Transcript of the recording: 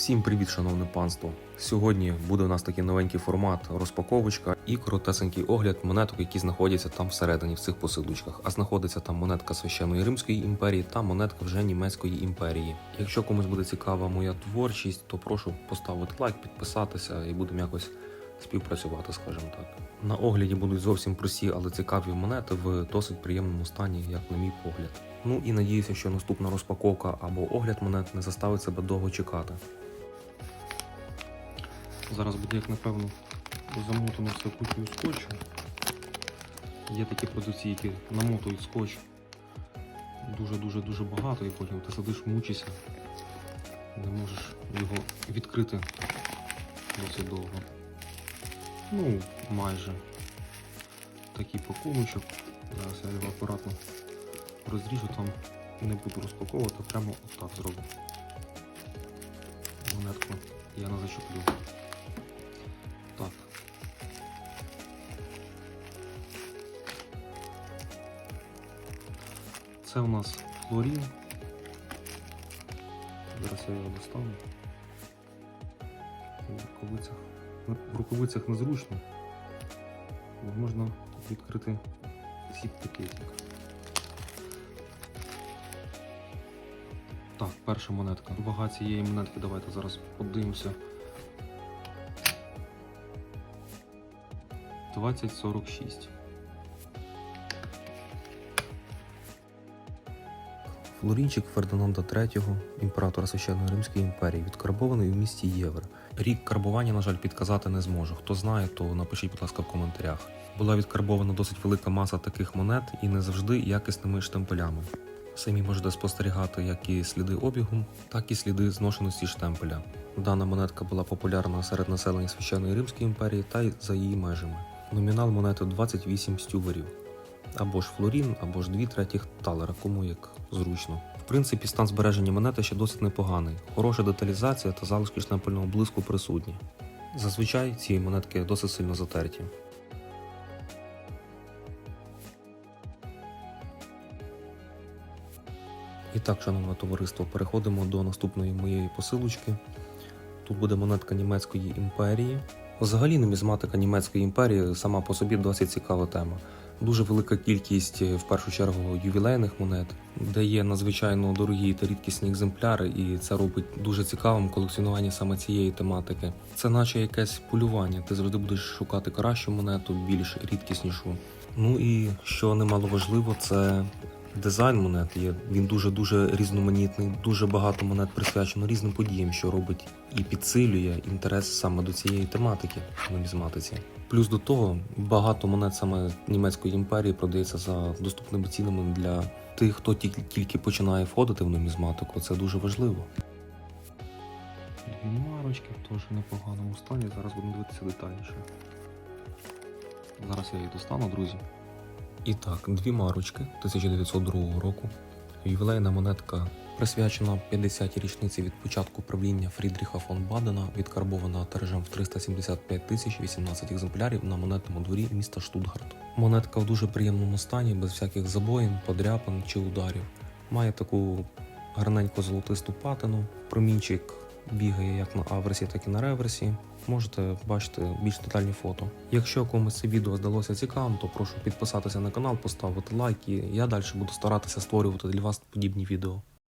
Всім привіт, шановне панство! Сьогодні буде у нас такий новенький формат розпаковочка і коротесенький огляд монеток, які знаходяться там всередині в цих посилочках. А знаходиться там монетка священної Римської імперії та монетка вже німецької імперії. Якщо комусь буде цікава моя творчість, то прошу поставити лайк, підписатися і будемо якось співпрацювати, скажімо так. На огляді будуть зовсім прості, але цікаві монети в досить приємному стані, як на мій погляд. Ну і надіюся, що наступна розпаковка або огляд монет не заставить себе довго чекати. Зараз буде, як напевно, замотано все кучою скотчу. Є такі продавці, які намотують скотч дуже-дуже дуже багато, і потім ти сидиш, мучишся, не можеш його відкрити досить довго. Ну, майже такий пакуночок. Зараз я його акуратно розріжу, там не буду розпаковувати, прямо отак зроблю. Монетку я не зачеплю. Це у нас флорін. Зараз я його достану. В рукавицях, в рукавицях незручно. Можна відкрити зіп-пакетик. Так, перша монетка. Вага цієї монетки, давайте зараз подивимося. 2046. Флорінчик Фердинанда III, імператора Священної Римської імперії, відкарбований у місті Євр. Рік карбування, на жаль, підказати не зможу. Хто знає, то напишіть, будь ласка, в коментарях. Була відкарбована досить велика маса таких монет і не завжди якісними штемпелями. Самі можете спостерігати як і сліди обігу, так і сліди зношеності штемпеля. Дана монетка була популярна серед населення Священної Римської імперії та й за її межами. Номінал монети 28 стюверів. Або ж флорін, або ж дві третіх талера, кому як зручно. В принципі, стан збереження монети ще досить непоганий. Хороша деталізація та залишки штемпельного блиску присутні. Зазвичай ці монетки досить сильно затерті. І так, шановне товариство, переходимо до наступної моєї посилочки. Тут буде монетка німецької імперії. Взагалі, нумізматика німецької імперії сама по собі досить цікава тема. Дуже велика кількість, е, в першу чергу, ювілейних монет, де є надзвичайно дорогі та рідкісні екземпляри, і це робить дуже цікавим колекціонування саме цієї тематики. Це наче якесь полювання. Ти завжди будеш шукати кращу монету, більш рідкіснішу. Ну і що немало важливо, це Дизайн монет є. Він дуже дуже різноманітний, дуже багато монет присвячено різним подіям, що робить і підсилює інтерес саме до цієї тематики в нумізматиці. Плюс до того багато монет саме німецької імперії продається за доступними цінами для тих, хто тільки, починає входити в нумізматику. Це дуже важливо. Дві марочки теж в непоганому стані. Зараз будемо дивитися детальніше. Зараз я їх достану, друзі. І так, дві марочки 1902 року. Ювілейна монетка присвячена 50-й річниці від початку правління Фрідріха фон Бадена, відкарбована тиражем в 375 тисяч 18 екземплярів на монетному дворі міста Штутгарт. Монетка в дуже приємному стані, без всяких забоїн, подряпин чи ударів. Має таку гарненько золотисту патину, промінчик бігає як на аверсі, так і на реверсі. Можете бачити більш детальні фото. Якщо комусь це відео здалося цікавим, то прошу підписатися на канал, поставити лайк і я далі буду старатися створювати для вас подібні відео.